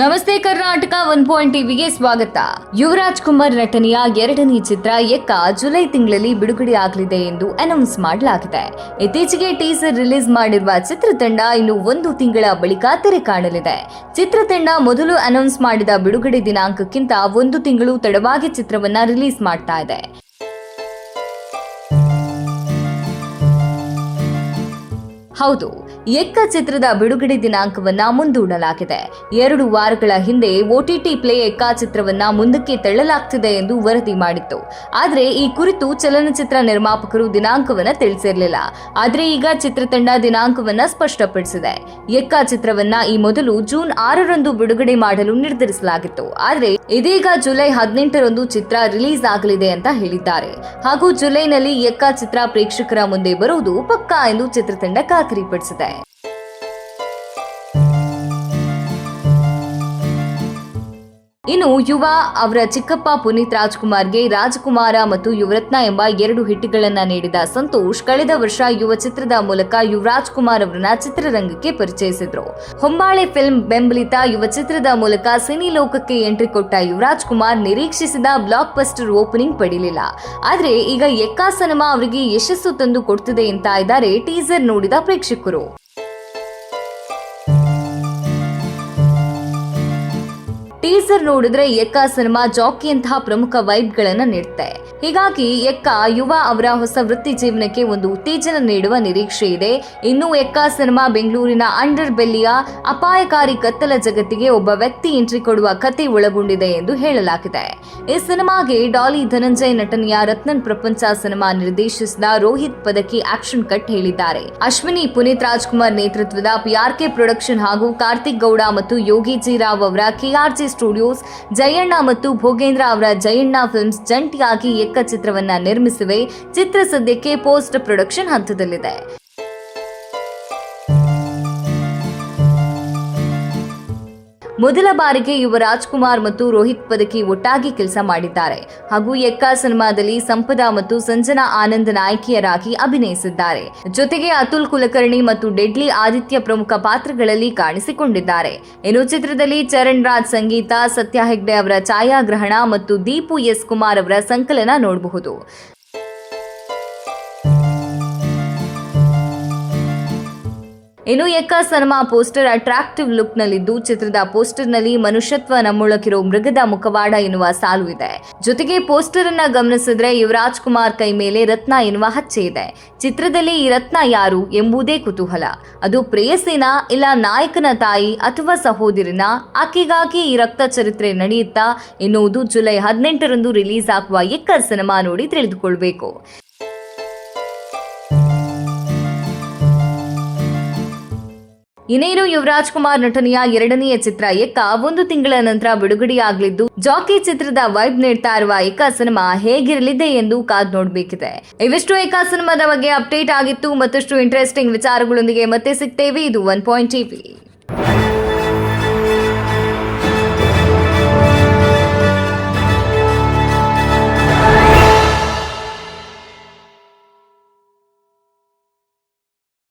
ನಮಸ್ತೆ Karnataka one point ಟಿವಿಗೆ ಸ್ವಾಗತ. ಯುವರಾಜ್ ಕುಮಾರ್ ನಟನೆಯ ಎರಡನೇ ಚಿತ್ರ ಎಕ್ಕ ಜುಲೈ ತಿಂಗಳಲ್ಲಿ ಬಿಡುಗಡೆ ಆಗಲಿದೆ ಎಂದು ಅನೌನ್ಸ್ ಮಾಡಲಾಗಿದೆ. ಇತ್ತೀಚೆಗೆ ಟೀಸರ್ ರಿಲೀಸ್ ಮಾಡಿರುವ ಚಿತ್ರತಂಡ ಇನ್ನು ಒಂದು ತಿಂಗಳ ಬಳಿಕ ತೆರೆ ಕಾಣಲಿದೆ. ಚಿತ್ರತಂಡ ಮೊದಲು ಅನೌನ್ಸ್ ಮಾಡಿದ ಬಿಡುಗಡೆ ದಿನಾಂಕಕ್ಕಿಂತ ಒಂದು ತಿಂಗಳು ತಡವಾಗಿ ಚಿತ್ರವನ್ನ ರಿಲೀಸ್ ಮಾಡ್ತಾ ಇದೆ. ಹೌದು ಎಕ್ಕ ಚಿತ್ರದ ಬಿಡುಗಡೆ ದಿನಾಂಕವನ್ನ ಮುಂದೂಡಲಾಗಿದೆ. ಎರಡು ವಾರಗಳ ಹಿಂದೆ ಒಟಿಟಿ ಪ್ಲೇ ಎಕ್ಕ ಚಿತ್ರವನ್ನ ಮುಂದಕ್ಕೆ ತಳ್ಳಲಾಗ್ತಿದೆ ಎಂದು ವರದಿ ಮಾಡಿತ್ತು. ಆದರೆ ಈ ಕುರಿತು ಚಲನಚಿತ್ರ ನಿರ್ಮಾಪಕರು ದಿನಾಂಕವನ್ನ ತಿಳಿಸಿರಲಿಲ್ಲ. ಆದರೆ ಈಗ ಚಿತ್ರತಂಡ ದಿನಾಂಕವನ್ನ ಸ್ಪಷ್ಟಪಡಿಸಿದೆ. ಎಕ್ಕ ಚಿತ್ರವನ್ನ ಈ ಮೊದಲು ಜೂನ್ ಆರರಂದು ಬಿಡುಗಡೆ ಮಾಡಲು ನಿರ್ಧರಿಸಲಾಗಿತ್ತು. ಆದರೆ ಇದೀಗ ಜುಲೈ ಹದಿನೆಂಟರಂದು ಚಿತ್ರ ರಿಲೀಸ್ ಆಗಲಿದೆ ಅಂತ ಹೇಳಿದ್ದಾರೆ. ಹಾಗೂ ಜುಲೈನಲ್ಲಿ ಎಕ್ಕ ಚಿತ್ರ ಪ್ರೇಕ್ಷಕರ ಮುಂದೆ ಬರುವುದು ಪಕ್ಕಾ ಎಂದು ಚಿತ್ರತಂಡ ಖಾತರಿಪಡಿಸಿದೆ ಇನ್ನು ಯುವ ಅವರ ಚಿಕ್ಕಪ್ಪ ಪುನೀತ್ ರಾಜ್ಕುಮಾರ್ಗೆ ರಾಜ್ಕುಮಾರ ಮತ್ತು ಯುವರತ್ನ ಎಂಬ ಎರಡು ಹಿಟ್ಗಳನ್ನು ನೀಡಿದ ಸಂತೋಷ್ ಕಳೆದ ವರ್ಷ ಯುವ ಚಿತ್ರದ ಮೂಲಕ ಯುವರಾಜ್ ಕುಮಾರ್ ಅವರನ್ನ ಚಿತ್ರರಂಗಕ್ಕೆ ಪರಿಚಯಿಸಿದ್ರು. ಹೊಂಬಾಳೆ ಫಿಲ್ಮ್ ಬೆಂಬಲಿತ ಯುವ ಚಿತ್ರದ ಮೂಲಕ ಸಿನಿ ಲೋಕಕ್ಕೆ ಎಂಟ್ರಿ ಕೊಟ್ಟ ಯುವರಾಜ್ ಕುಮಾರ್ ನಿರೀಕ್ಷಿಸಿದ ಬ್ಲಾಕ್ ಬಸ್ಟರ್ ಓಪನಿಂಗ್ ಪಡೀಲಿಲ್ಲ. ಆದ್ರೆ ಈಗ ಎಕ್ಕಾ ಸಿನಿಮಾ ಅವರಿಗೆ ಯಶಸ್ಸು ತಂದು ಕೊಡ್ತಿದೆ ಅಂತ ಇದ್ದಾರೆ ಟೀಸರ್ ನೋಡಿದ ಪ್ರೇಕ್ಷಕರು. ಟೀಸರ್ ನೋಡಿದ್ರೆ ಎಕ್ಕ ಸಿನಿಮಾ ಜಾಕಿ ಅಂತಹ ಪ್ರಮುಖ ವೈಬ್ಗಳನ್ನು ನೀಡುತ್ತೆ ಹೀಗಾಗಿ ಎಕ್ಕ ಯುವ ಅವರ ಹೊಸ ವೃತ್ತಿ ಜೀವನಕ್ಕೆ ಒಂದು ಉತ್ತೇಜನ ನೀಡುವ ನಿರೀಕ್ಷೆ ಇದೆ. ಇನ್ನು ಎಕ್ಕ ಸಿನಿಮಾ ಬೆಂಗಳೂರಿನ ಅಂಡರ್ ಬೆಲ್ಲಿಯ ಅಪಾಯಕಾರಿ ಕತ್ತಲ ಜಗತ್ತಿಗೆ ಒಬ್ಬ ವ್ಯಕ್ತಿ ಎಂಟ್ರಿ ಕೊಡುವ ಕತೆ ಒಳಗೊಂಡಿದೆ ಎಂದು ಹೇಳಲಾಗಿದೆ. ಈ ಸಿನಿಮಾಗೆ ಡಾಲಿ ಧನಂಜಯ್ ನಟನೆಯ ರತ್ನನ್ ಪ್ರಪಂಚ ಸಿನಿಮಾ ನಿರ್ದೇಶಿಸಿದ ರೋಹಿತ್ ಪದಕಿ ಆಕ್ಷನ್ ಕಟ್ ಹೇಳಿದ್ದಾರೆ. ಅಶ್ವಿನಿ, ಪುನೀತ್ ರಾಜ್ಕುಮಾರ್ ನೇತೃತ್ವದ ಪಿಆರ್ಕೆ ಪ್ರೊಡಕ್ಷನ್ ಹಾಗೂ ಕಾರ್ತಿಕ್ ಗೌಡ ಮತ್ತು ಯೋಗಿ ಜಿ ರಾವ್ ಅವರ ಕೆಆರ್ಜಿ ಸ್ಟುಡಿಯೋಸ್, ಜಯಣ್ಣ ಮತ್ತು ಭೋಗೇಂದ್ರ ಅವರ ಜಯಣ್ಣ ಫಿಲ್ಮ್ಸ್ ಜಂಟಿಯಾಗಿ ಎಕ್ಕ ಚಿತ್ರವನ್ನ ನಿರ್ಮಿಸಿವೆ. ಚಿತ್ರ ಸದ್ಯಕ್ಕೆ ಪೋಸ್ಟ್ ಪ್ರೊಡಕ್ಷನ್ ಹಂತದಲ್ಲಿದೆ. ಮೊದಲ ಬಾರಿಗೆ ಯುವ ರಾಜ್ಕುಮಾರ್ ಮತ್ತು ರೋಹಿತ್ ಪದಕಿ ಒಟ್ಟಾಗಿ ಕೆಲಸ ಮಾಡಿದ್ದಾರೆ. ಹಾಗೂ ಎಕ್ಕ ಸಿನಿಮಾದಲ್ಲಿ ಸಂಪದ ಮತ್ತು ಸಂಜನಾ ಆನಂದ್ ನಾಯಕಿಯರಾಗಿ ಅಭಿನಯಿಸಿದ್ದಾರೆ. ಜೊತೆಗೆ ಅತುಲ್ ಕುಲಕರ್ಣಿ ಮತ್ತು ಡೆಡ್ಲಿ ಆದಿತ್ಯ ಪ್ರಮುಖ ಪಾತ್ರಗಳಲ್ಲಿ ಕಾಣಿಸಿಕೊಂಡಿದ್ದಾರೆ. ಇನ್ನು ಚಿತ್ರದಲ್ಲಿ ಚರಣ್ ರಾಜ್ ಸಂಗೀತ, ಸತ್ಯ ಹೆಗ್ಡೆ ಅವರ ಛಾಯಾಗ್ರಹಣ ಮತ್ತು ದೀಪು ಎಸ್ ಕುಮಾರ್ ಅವರ ಸಂಕಲನ ನೋಡಬಹುದು. ಇನ್ನು Ekka cinema poster attractive look ನಲ್ಲಿದ್ದು ಚಿತ್ರದ ಪೋಸ್ಟರ್ನಲ್ಲಿ ಮನುಷ್ಯತ್ವ ನಮ್ಮೊಳಕಿರೋ ಮೃಗದ ಮುಖವಾಡ ಎನ್ನುವ ಸಾಲು ಇದೆ. ಜೊತೆಗೆ ಪೋಸ್ಟರ್ ಅನ್ನ ಗಮನಿಸಿದ್ರೆ ಯುವರಾಜ್ ಕುಮಾರ್ ಕೈ ಮೇಲೆ ರತ್ನ ಎನ್ನುವ ಹಚ್ಚೆ ಇದೆ. ಚಿತ್ರದಲ್ಲಿ ಈ ರತ್ನ ಯಾರು ಎಂಬುದೇ ಕುತೂಹಲ. ಅದು ಪ್ರೇಯಸಿನ ಇಲ್ಲ ನಾಯಕನ ತಾಯಿ ಅಥವಾ ಸಹೋದರಿನ? ಆಕೆಗಾಗಿ ಈ ರಕ್ತ ಚರಿತ್ರೆ ನಡೆಯುತ್ತಾ ಎನ್ನುವುದು ಜುಲೈ ಹದಿನೆಂಟರಂದು ರಿಲೀಸ್ ಆಗುವ ಎಕ್ಕ ಸಿನಿಮಾ ನೋಡಿ ತಿಳಿದುಕೊಳ್ಬೇಕು. ಇನ್ನೇನು ಯುವರಾಜ್ ಕುಮಾರ್ ನಟನೆಯ ಎರಡನೆಯ ಚಿತ್ರ ಏಕ, ಒಂದು ತಿಂಗಳ ನಂತರ ಬಿಡುಗಡೆಯಾಗಲಿದ್ದು, ಜಾಕಿ ಚಿತ್ರದ ವೈಬ್ ನೀಡ್ತಾ ಇರುವ ಏಕ ಸಿನಿಮಾ ಹೇಗಿರಲಿದೆ ಎಂದು ಕಾದ್ ನೋಡಬೇಕಿದೆ. ಇವಿಷ್ಟು ಏಕ ಸಿನಿಮಾದ ಬಗ್ಗೆ ಅಪ್ಡೇಟ್ ಆಗಿತ್ತು, ಮತ್ತಷ್ಟು ಇಂಟ್ರೆಸ್ಟಿಂಗ್ ವಿಚಾರಗಳೊಂದಿಗೆ ಮತ್ತೆ ಸಿಗ್ತೇವೆ, ಇದು ಒನ್ ಪಾಯಿಂಟ್ ಟಿವಿ.